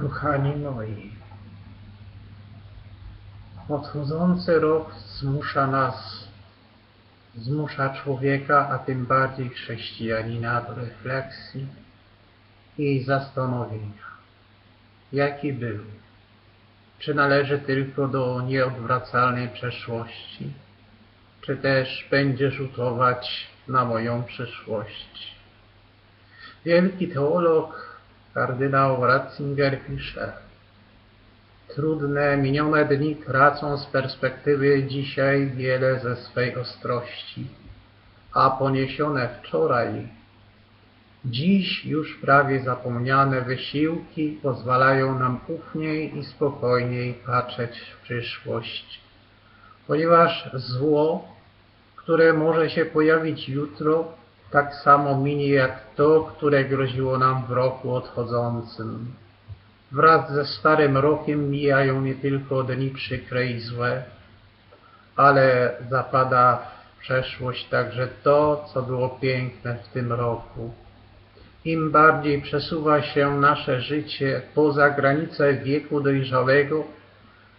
Kochani moi, odchodzący rok zmusza nas, zmusza człowieka, a tym bardziej chrześcijanina do refleksji i zastanowienia. Jaki był? Czy należy tylko do nieodwracalnej przeszłości? Czy też będzie rzutować na moją przyszłość? Wielki teolog kardynał Ratzinger pisze Trudne, minione dni tracą z perspektywy dzisiaj wiele ze swej ostrości, a poniesione wczoraj, dziś już prawie zapomniane wysiłki pozwalają nam ufniej i spokojniej patrzeć w przyszłość, ponieważ zło, które może się pojawić jutro, tak samo minie jak to, które groziło nam w roku odchodzącym. Wraz ze starym rokiem mijają nie tylko dni przykre i złe, ale zapada w przeszłość także to, co było piękne w tym roku. Im bardziej przesuwa się nasze życie poza granice wieku dojrzałego,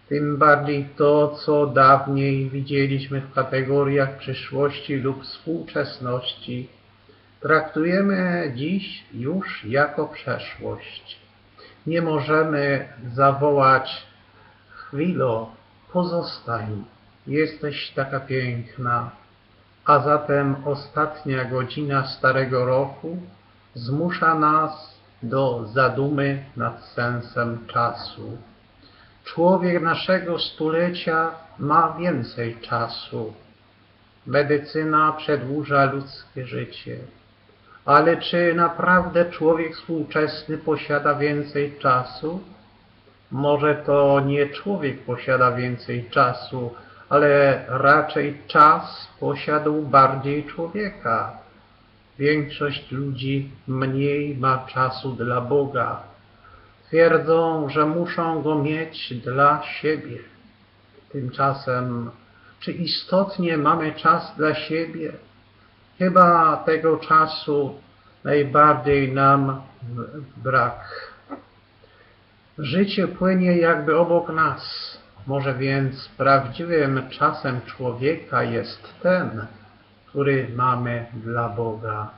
tym bardziej to, co dawniej widzieliśmy w kategoriach przyszłości lub współczesności, traktujemy dziś już jako przeszłość. Nie możemy zawołać chwilo, pozostań, jesteś taka piękna, a zatem ostatnia godzina starego roku zmusza nas do zadumy nad sensem czasu. Człowiek naszego stulecia ma więcej czasu. Medycyna przedłuża ludzkie życie. Ale czy naprawdę człowiek współczesny posiada więcej czasu? Może to nie człowiek posiada więcej czasu, ale raczej czas posiadł bardziej człowieka. Większość ludzi mniej ma czasu dla Boga. Twierdzą, że muszą go mieć dla siebie. Tymczasem, czy istotnie mamy czas dla siebie? Chyba tego czasu najbardziej nam brak. Życie płynie jakby obok nas. Może więc prawdziwym czasem człowieka jest ten, który mamy dla Boga.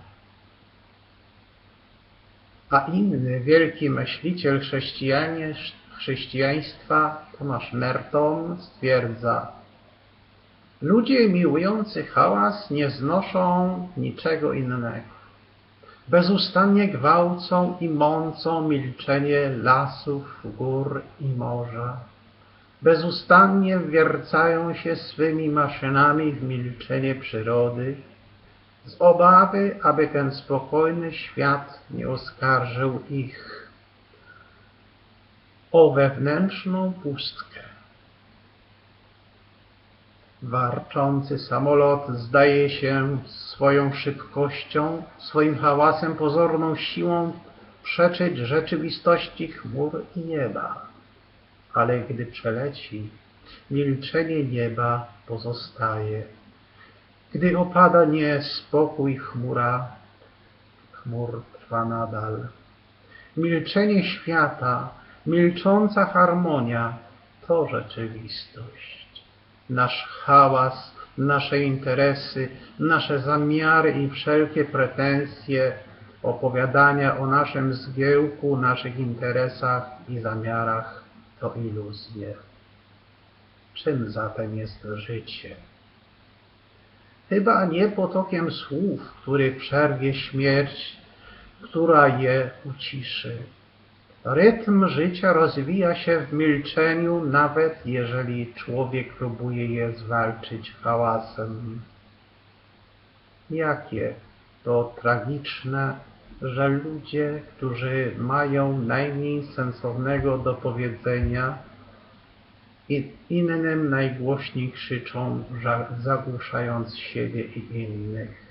A inny wielki myśliciel chrześcijaństwa, Tomasz Merton, stwierdza, Ludzie miłujący hałas nie znoszą niczego innego. Bezustannie gwałcą i mącą milczenie lasów, gór i morza. Bezustannie wiercają się swymi maszynami w milczenie przyrody, z obawy, aby ten spokojny świat nie oskarżył ich o wewnętrzną pustkę. Warczący samolot zdaje się swoją szybkością, swoim hałasem, pozorną siłą przeczyć rzeczywistości chmur i nieba. Ale gdy przeleci, milczenie nieba pozostaje. Gdy opada niespokój chmura, chmur trwa nadal. Milczenie świata, milcząca harmonia to rzeczywistość. Nasz hałas, nasze interesy, nasze zamiary i wszelkie pretensje, opowiadania o naszym zgiełku, naszych interesach i zamiarach to iluzje. Czym zatem jest życie? Chyba nie potokiem słów, który przerwie śmierć, która je uciszy. Rytm życia rozwija się w milczeniu, nawet jeżeli człowiek próbuje je zwalczyć hałasem. Jakie to tragiczne, że ludzie, którzy mają najmniej sensownego do powiedzenia, innym najgłośniej krzyczą, zagłuszając siebie i innych.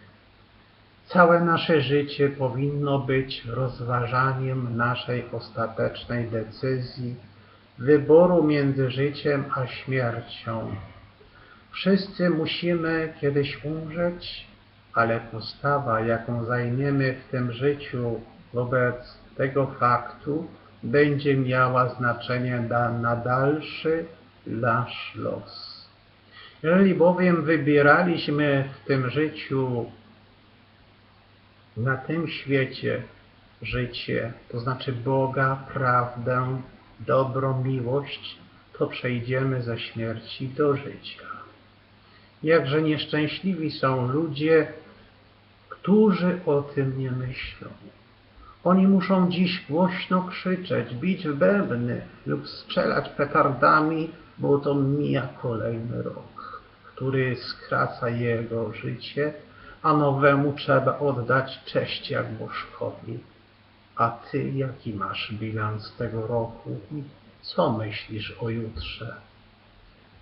Całe nasze życie powinno być rozważaniem naszej ostatecznej decyzji, wyboru między życiem a śmiercią. Wszyscy musimy kiedyś umrzeć, ale postawa, jaką zajmiemy w tym życiu wobec tego faktu, będzie miała znaczenie na, dalszy nasz los. Jeżeli bowiem wybieraliśmy w tym życiu, na tym świecie życie, to znaczy Boga, prawdę, dobro, miłość, to przejdziemy ze śmierci do życia. Jakże nieszczęśliwi są ludzie, którzy o tym nie myślą. Oni muszą dziś głośno krzyczeć, bić w bębny lub strzelać petardami, bo to mija kolejny rok, który skraca jego życie, a nowemu trzeba oddać cześć jak bożkowi. A ty jaki masz bilans tego roku i co myślisz o jutrze?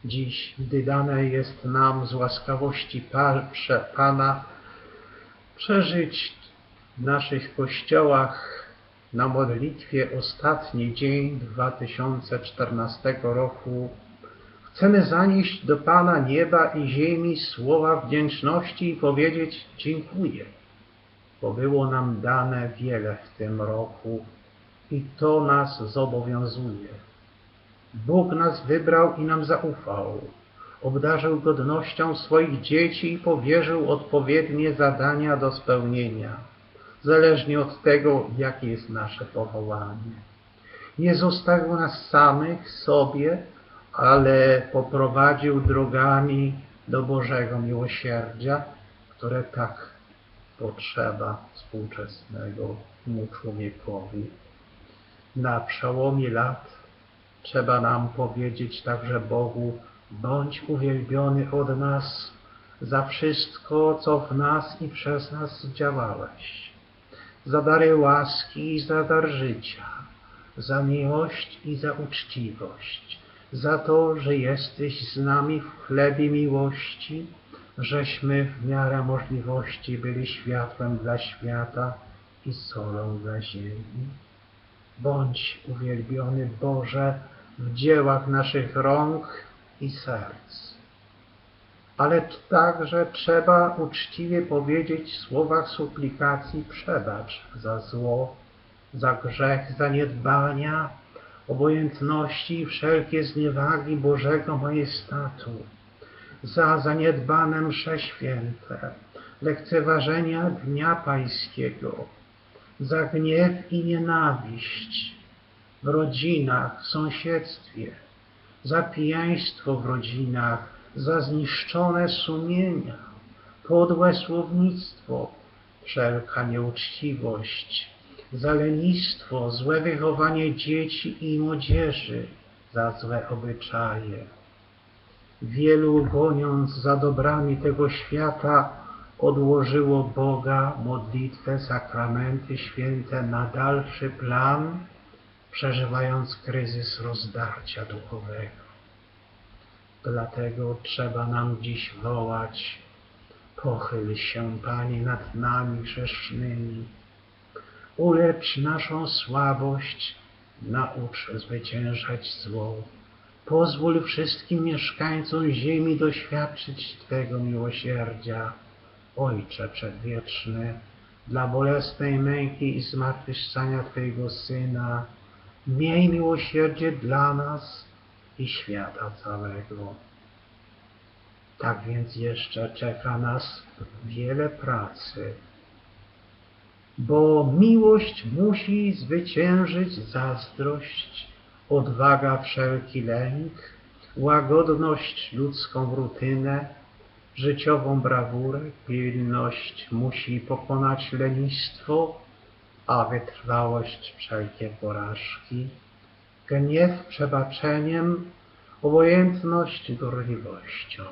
Dziś, gdy dane jest nam z łaskawości Pana przeżyć w naszych kościołach na modlitwie ostatni dzień 2014 roku, chcemy zanieść do Pana nieba i ziemi słowa wdzięczności i powiedzieć dziękuję, bo było nam dane wiele w tym roku i to nas zobowiązuje. Bóg nas wybrał i nam zaufał. Obdarzył godnością swoich dzieci i powierzył odpowiednie zadania do spełnienia, zależnie od tego, jakie jest nasze powołanie. Nie zostawił nas samych sobie, ale poprowadził drogami do Bożego miłosierdzia, które tak potrzeba współczesnemu człowiekowi. Na przełomie lat trzeba nam powiedzieć także Bogu, bądź uwielbiony od nas za wszystko, co w nas i przez nas działałeś, za dary łaski i za dar życia, za miłość i za uczciwość, za to, że jesteś z nami w chlebie miłości, żeśmy w miarę możliwości byli światłem dla świata i solą dla ziemi. Bądź uwielbiony Boże w dziełach naszych rąk i serc. Ale także trzeba uczciwie powiedzieć w słowach suplikacji przebacz za zło, za grzech, zaniedbania, obojętności i wszelkie zniewagi Bożego majestatu, za zaniedbane msze święte, lekceważenia Dnia Pańskiego, za gniew i nienawiść w rodzinach, w sąsiedztwie, za pijaństwo w rodzinach, za zniszczone sumienia, podłe słownictwo, wszelka nieuczciwość, za lenistwo, złe wychowanie dzieci i młodzieży, za złe obyczaje. Wielu goniąc za dobrami tego świata, odłożyło Boga, modlitwę, sakramenty święte na dalszy plan, przeżywając kryzys rozdarcia duchowego. Dlatego trzeba nam dziś wołać, pochyl się, Panie, nad nami grzesznymi, ulecz naszą słabość, naucz zwyciężać zło. Pozwól wszystkim mieszkańcom ziemi doświadczyć Twego miłosierdzia. Ojcze Przedwieczny, dla bolesnej męki i zmartwychwstania Twojego Syna, miej miłosierdzie dla nas i świata całego. Tak więc jeszcze czeka nas wiele pracy, bo miłość musi zwyciężyć zazdrość, odwaga wszelki lęk, łagodność ludzką rutynę, życiową brawurę, pilność musi pokonać lenistwo, a wytrwałość wszelkie porażki, gniew przebaczeniem, obojętność gorliwością.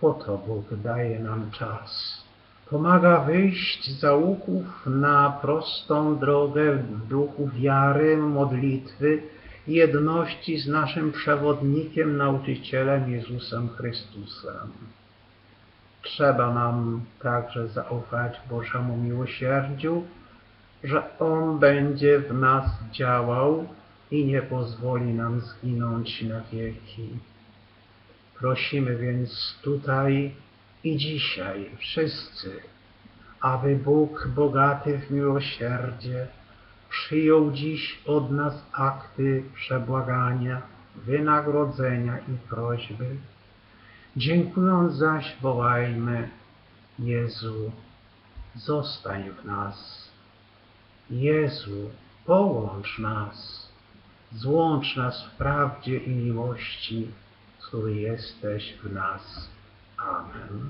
Po to Bóg daje nam czas. Pomaga wyjść z załuków na prostą drogę w duchu wiary, modlitwy i jedności z naszym przewodnikiem, nauczycielem Jezusem Chrystusem. Trzeba nam także zaufać Bożemu miłosierdziu, że On będzie w nas działał i nie pozwoli nam zginąć na wieki. Prosimy więc tutaj i dzisiaj wszyscy, aby Bóg bogaty w miłosierdzie przyjął dziś od nas akty przebłagania, wynagrodzenia i prośby. Dziękując zaś wołajmy, Jezu, zostań w nas. Jezu, połącz nas, złącz nas w prawdzie i miłości, który jesteś w nas. Ờ. còn hữu